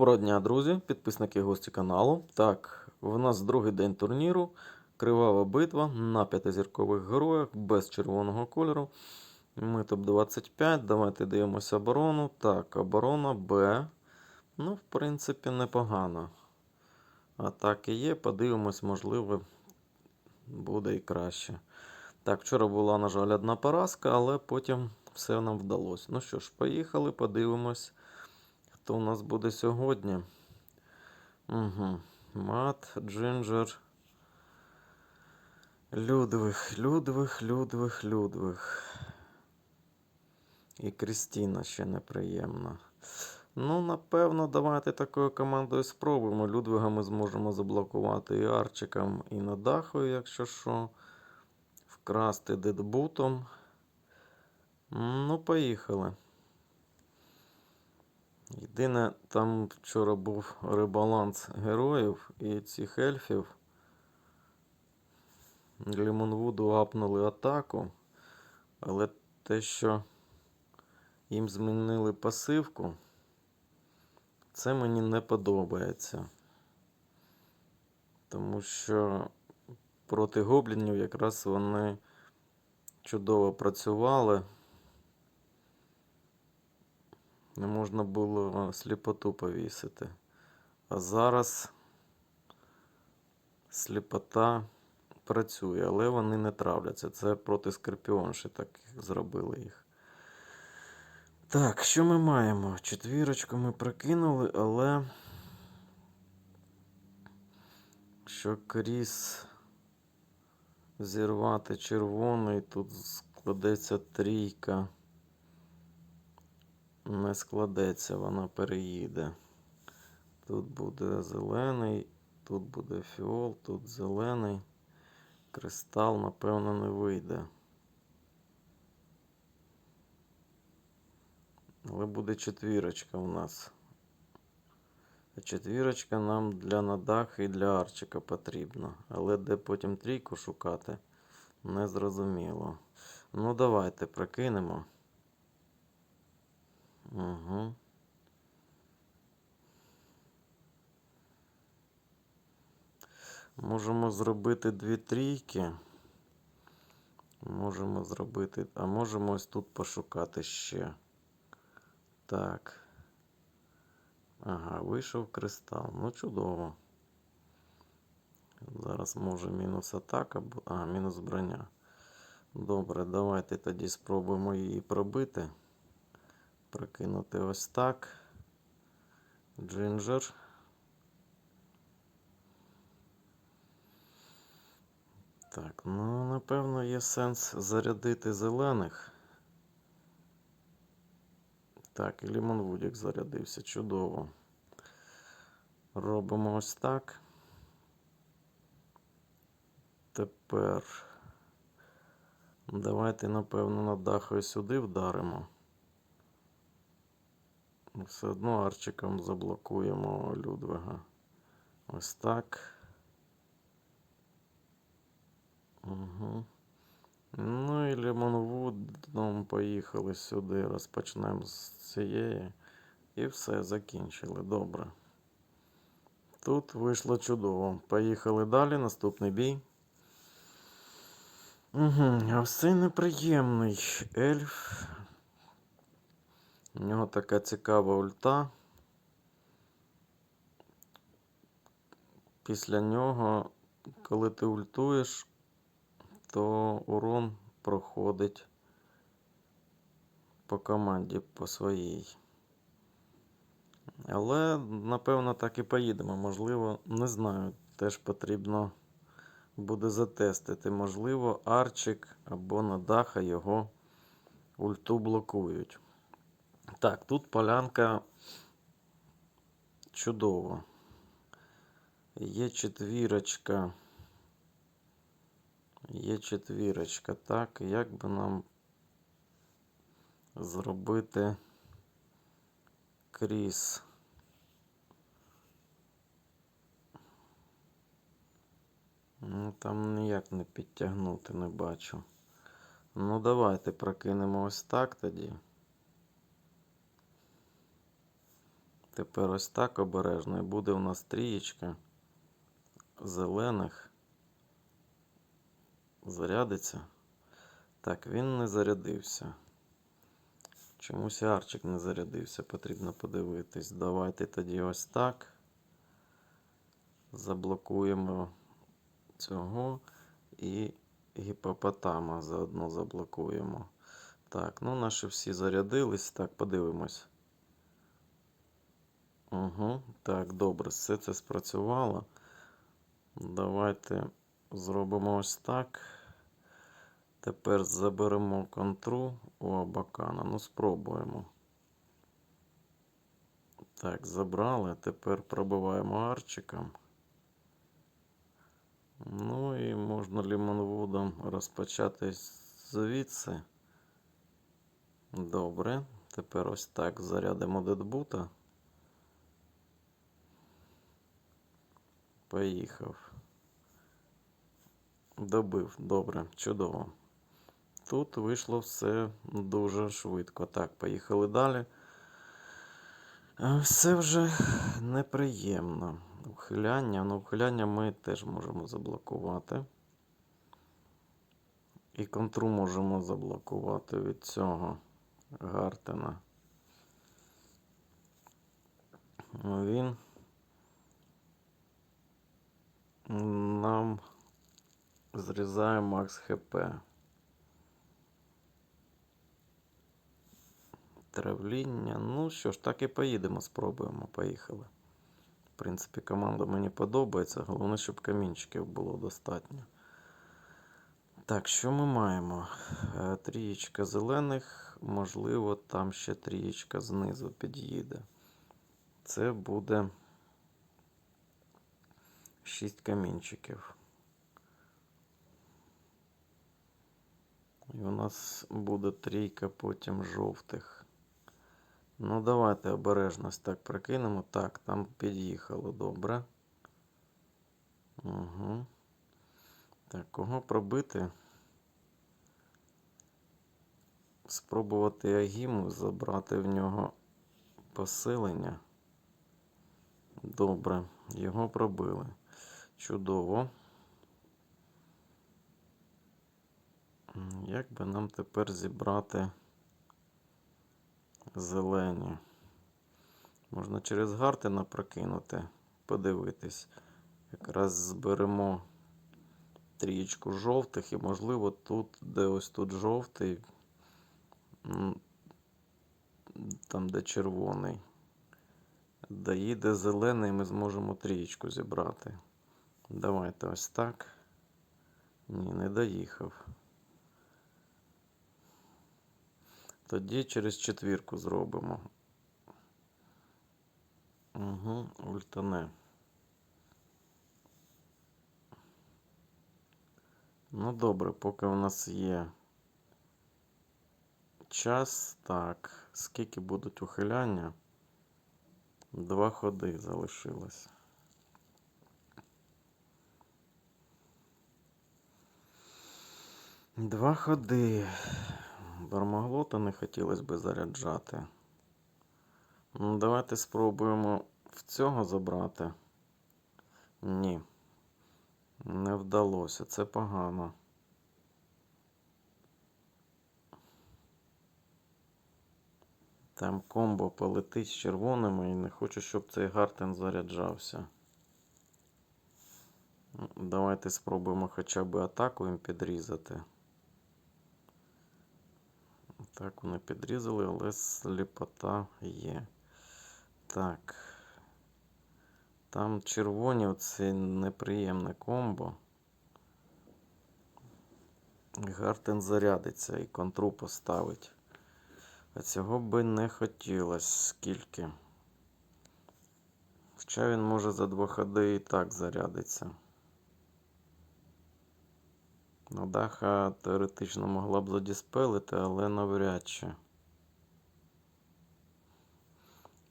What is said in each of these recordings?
Доброго дня, друзі, підписники і гості каналу. Так, в нас другий день турніру. Кривава битва на п'ятизіркових героях без червоного кольору. Ми топ-25. Давайте дивимося оборону. Так, оборона Б. Ну, в принципі, непогано. Атаки є. Подивимось, можливо, буде і краще. Так, вчора була, на жаль, одна поразка, але потім все нам вдалося. Ну що ж, поїхали, подивимось. Хто у нас буде сьогодні? Угу. Мат, Джинджер. Людвиг, Людвиг, Людвиг, Людвиг. І Крістіна ще неприємна. Ну, напевно, давайте такою командою спробуємо. Людвига ми зможемо заблокувати і Арчиком, і на даху, якщо що. Вкрасти дедбутом. Ну, поїхали. Єдине, там вчора був ребаланс героїв і цих ельфів. Лімонвуду апнули атаку, але те, що їм змінили пасивку, це мені не подобається. Тому що проти гоблінів якраз вони чудово працювали. Не можна було сліпоту повісити. А зараз сліпота працює, але вони не травляться. Це проти скорпіонші так зробили їх. Так, що ми маємо? Четвірочку ми прокинули, але. Що кріс зірвати червоний, тут складеться трійка не складеться, вона переїде. Тут буде зелений, тут буде фіол, тут зелений. Кристал, напевно, не вийде. Але буде четвірочка у нас. А четвірочка нам для надаха і для арчика потрібна. Але де потім трійку шукати, не зрозуміло. Ну, давайте прокинемо. Угу. Можемо зробити дві трійки. Можемо зробити, а можемо ось тут пошукати ще. Так. Ага, вийшов кристал. Ну, чудово. Зараз може мінус атака, а, мінус броня. Добре, давайте тоді спробуємо її пробити. Прокинути ось так. Джинджер. Так, ну, напевно, є сенс зарядити зелених. Так, і Лімонвудік зарядився. Чудово. Робимо ось так. Тепер давайте, напевно, на даху сюди вдаримо. Все одно арчиком заблокуємо Людвига. Ось так. Угу. Ну і Лемонвудом поїхали сюди. Розпочнемо з цієї. І все, закінчили. Добре. Тут вийшло чудово. Поїхали далі. Наступний бій. Угу. А цей неприємний ельф. У нього така цікава ульта. Після нього, коли ти ультуєш, то урон проходить по команді по своїй. Але, напевно, так і поїдемо. Можливо, не знаю. Теж потрібно буде затестити. Можливо, Арчик або Надаха його ульту блокують. Так, тут полянка чудова. Є четвірочка. Є четвірочка. Так, як би нам зробити кріс? Ну, там ніяк не підтягнути, не бачу. Ну, давайте прокинемо ось так тоді. Тепер ось так обережно. І буде у нас трієчка зелених. Зарядиться. Так, він не зарядився. Чомусь арчик не зарядився, потрібно подивитись. Давайте тоді ось так. Заблокуємо цього і гіпопотама заодно заблокуємо. Так, ну наші всі зарядились. Так, подивимось. Угу, так, добре, все це спрацювало. Давайте зробимо ось так. Тепер заберемо контру у Абакана. Ну, спробуємо. Так, забрали. Тепер пробиваємо арчиком. Ну і можна лімонвудом розпочати звідси. Добре. Тепер ось так зарядимо дедбута. Поїхав. Добив. Добре, чудово. Тут вийшло все дуже швидко. Так, поїхали далі. Е, Все вже неприємно. Ухиляння. Ну, ухиляння ми теж можемо заблокувати. І контру можемо заблокувати від цього Гартена. Він нам зрізає Макс ХП. Травління. Ну що ж, так і поїдемо, спробуємо. Поїхали. В принципі, команда мені подобається. Головне, щоб камінчиків було достатньо. Так, що ми маємо? Е, Трієчка зелених, можливо, там ще трієчка знизу під'їде. Це буде 6 камінчиків. І у нас буде трійка потім жовтих. Ну, давайте обережність так прокинемо. Так, там під'їхало добре. Угу. Так, кого пробити? Спробувати Агіму забрати в нього посилення. Добре, його пробили. Чудово. Як би нам тепер зібрати зелені? Можна через Гартена прокинути, подивитись. Якраз зберемо трієчку жовтих і, можливо, тут, де ось тут жовтий, там, де червоний. Доїде зелений, ми зможемо трієчку зібрати. Давайте ось так. Ні, не доїхав. Тоді через четвірку зробимо. Угу, ультане. Ну добре, поки у нас є час. Так, скільки будуть ухиляння? Два ходи залишилось. Два ходи. Бармаглота не хотілося би заряджати. Ну, давайте спробуємо в цього забрати. Ні. Не вдалося. Це погано. Там комбо полетить з червоними і не хочу, щоб цей Гартен заряджався. Давайте спробуємо хоча б атаку їм підрізати. Так, вони підрізали, але сліпота є. Так. Там червоні оце неприємне комбо. Гартен зарядиться і контру поставить. А цього би не хотілося скільки. Хоча він може за два ходи і так зарядиться. Ну, даха теоретично могла б задіспелити, але навряд чи.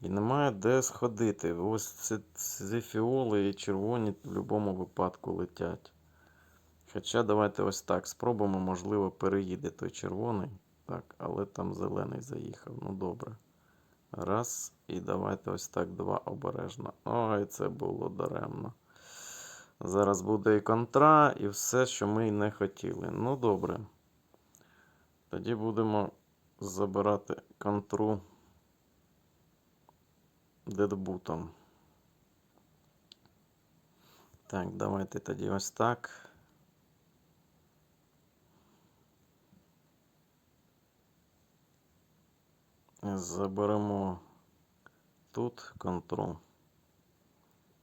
І немає де сходити. Ось ці, ці фіоли і червоні в будь-якому випадку летять. Хоча давайте ось так спробуємо, можливо, переїде той червоний. Так, але там зелений заїхав. Ну добре. Раз. І давайте ось так два обережно. Ой, це було даремно. Зараз буде і контра, і все, що ми не хотіли. Ну, добре. Тоді будемо забирати контру дедбутом. Так, давайте тоді ось так. Заберемо тут контрол.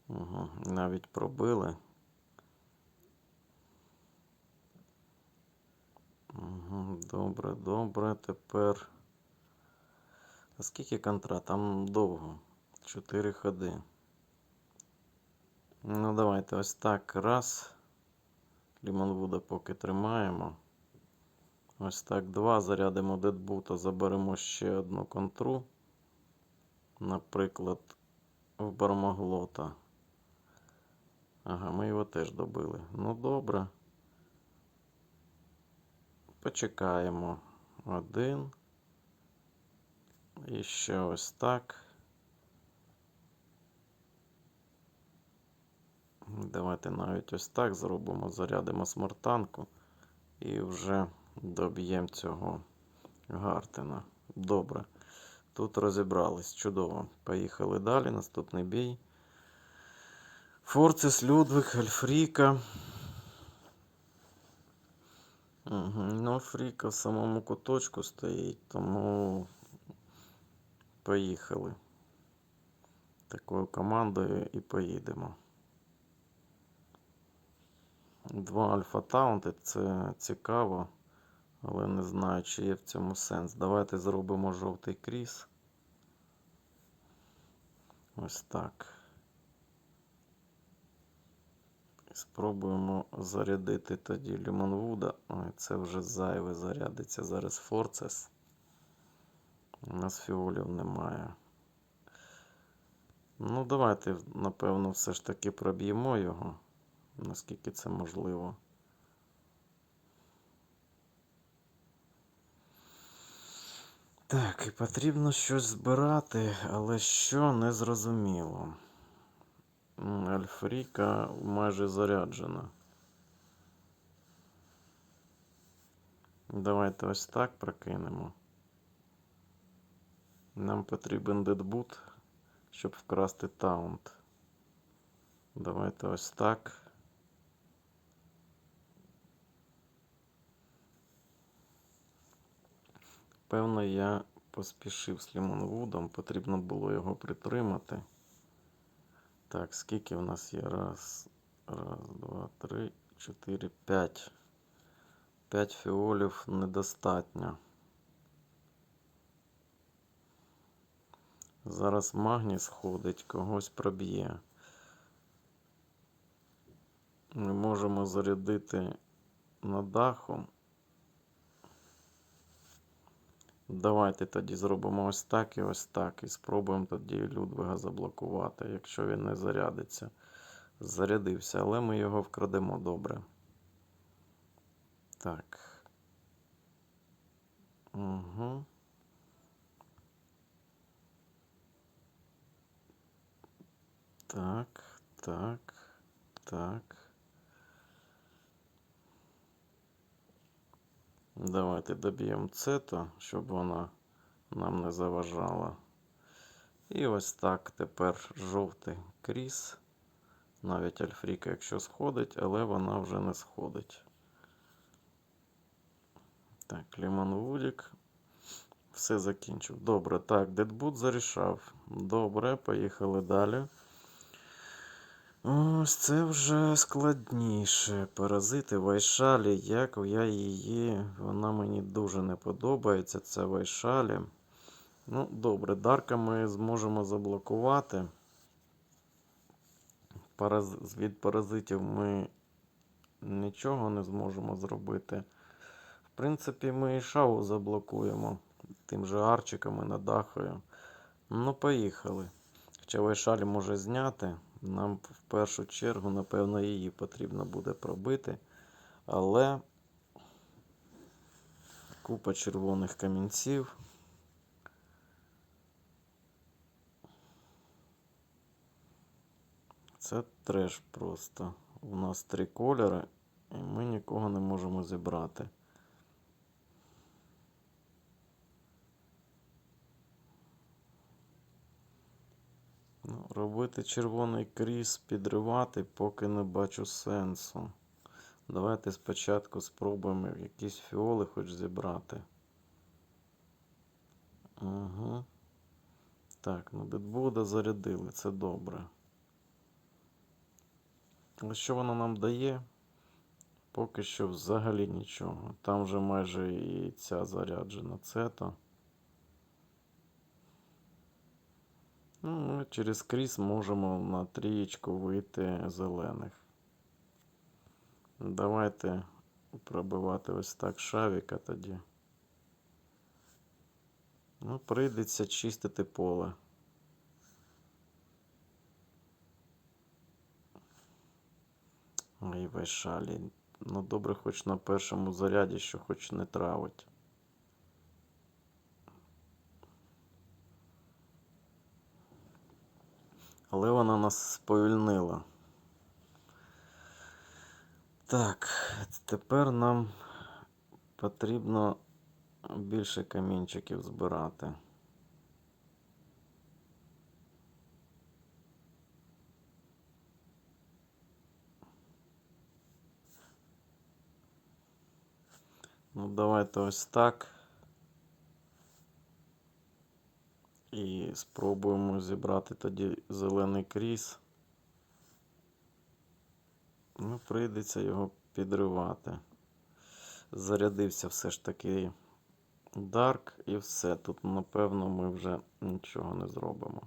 Угу. Навіть пробили. Угу. Добре, добре. Тепер. А скільки контра? Там довго. Чотири ходи. Ну, давайте ось так. Раз. Лімонвуда поки тримаємо. Ось так. Два. Зарядимо дедбута. Заберемо ще одну контру. Наприклад, в Бармаглота. Ага, ми його теж добили. Ну, добре. Почекаємо. Один. І ще ось так. Давайте навіть ось так зробимо. Зарядимо смартанку і вже доб'ємо цього Гартена. Добре. Тут розібрались. Чудово. Поїхали далі. Наступний бій. Форцес, Людвиг, Альфріка. Угу. Ну, Фріка в самому куточку стоїть, тому поїхали. Такою командою і поїдемо. Два альфа таунти це цікаво, але не знаю, чи є в цьому сенс. Давайте зробимо жовтий кріс. Ось так. І спробуємо зарядити тоді Лімонвуда. Ой, це вже зайве зарядиться зараз Форцес. У нас фіолів немає. Ну, давайте, напевно, все ж таки проб'ємо його, наскільки це можливо. Так, і потрібно щось збирати, але що не зрозуміло. М, Альфріка майже заряджена. Давайте ось так прокинемо. Нам потрібен дедбут, щоб вкрасти таунт. Давайте ось так. Певно, я поспішив з Лімонвудом, потрібно було його притримати. Так, скільки в нас є? Раз, раз, два, три, чотири, п'ять. П'ять фіолів недостатньо. Зараз магній сходить, когось проб'є. Ми можемо зарядити на даху. Давайте тоді зробимо ось так і ось так. І спробуємо тоді Людвига заблокувати, якщо він не зарядиться. Зарядився, але ми його вкрадемо добре. Так. Угу. Так, так, так. Давайте доб'ємо цето, щоб вона нам не заважала. І ось так тепер жовтий кріс. Навіть Альфріка, якщо сходить, але вона вже не сходить. Так, Лімон Вудік. Все закінчив. Добре, так, Дедбут зарішав. Добре, поїхали далі. Ось це вже складніше. Паразити Вайшалі. Як я її. Вона мені дуже не подобається. Це Вайшалі. Ну, добре, Дарка ми зможемо заблокувати. Параз... Від паразитів ми нічого не зможемо зробити. В принципі, ми і шау заблокуємо тим же арчиком і надахою. Ну, поїхали. Хоча Вайшалі може зняти. Нам в першу чергу, напевно, її потрібно буде пробити, але купа червоних камінців. Це треш просто. У нас три кольори, і ми нікого не можемо зібрати. Робити червоний кріс, підривати, поки не бачу сенсу. Давайте спочатку спробуємо якісь фіоли хоч зібрати. Угу. Так, ну Бітбуда зарядили, це добре. Але що воно нам дає? Поки що взагалі нічого. Там вже майже і ця заряджена цета. Ну, ми через кріс можемо на трієчку вийти зелених. Давайте пробивати ось так шавіка тоді. Ну, прийдеться чистити поле. Ой, шалі. Ну, добре, хоч на першому заряді, що хоч не травить. Але вона нас сповільнила. Так, тепер нам потрібно більше камінчиків збирати. Ну, давайте ось так. І спробуємо зібрати тоді зелений кріс. Ну, прийдеться його підривати. Зарядився все ж таки Дарк і все. Тут, напевно, ми вже нічого не зробимо.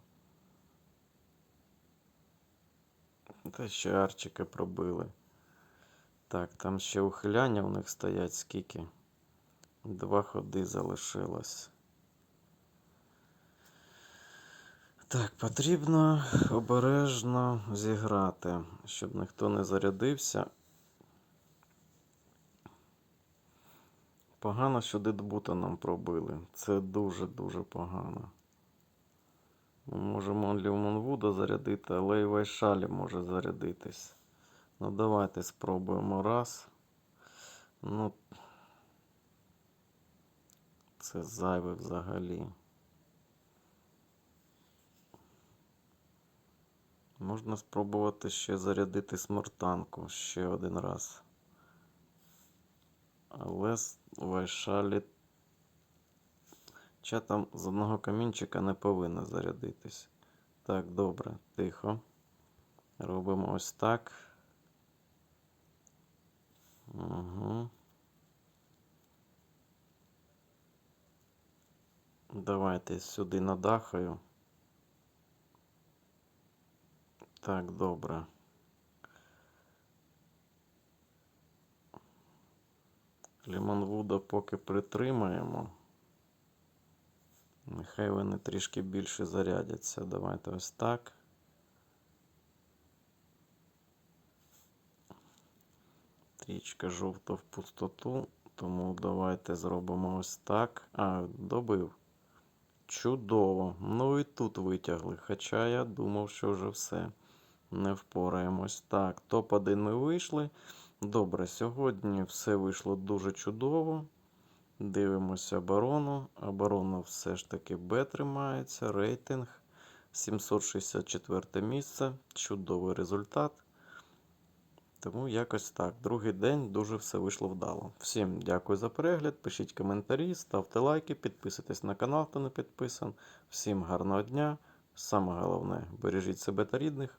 Та ще арчики пробили. Так, там ще ухиляння у них стоять скільки. Два ходи залишилось. Так, потрібно обережно зіграти, щоб ніхто не зарядився. Погано, що дедбута нам пробили. Це дуже-дуже погано. Ми можемо Лівмонвуда зарядити, але і Вайшалі може зарядитись. Ну, давайте спробуємо раз. Ну, це зайве взагалі. Можна спробувати ще зарядити смертанку ще один раз. Але з Вайшалі Ча там з одного камінчика не повинна зарядитись. Так, добре, тихо. Робимо ось так. Угу. Давайте сюди надахаю. Так, добре. Лімонвуда поки притримаємо. Нехай вони трішки більше зарядяться. Давайте ось так. Трічка жовта в пустоту, тому давайте зробимо ось так. А, добив. Чудово. Ну і тут витягли. Хоча я думав, що вже все. Не впораємось. Так, топ-1 ми вийшли. Добре, сьогодні все вийшло дуже чудово. Дивимося оборону. Оборона все ж таки Б тримається. Рейтинг 764 місце. Чудовий результат. Тому якось так. Другий день дуже все вийшло вдало. Всім дякую за перегляд. Пишіть коментарі, ставте лайки, підписуйтесь на канал, хто не підписан. Всім гарного дня. Саме головне, бережіть себе та рідних.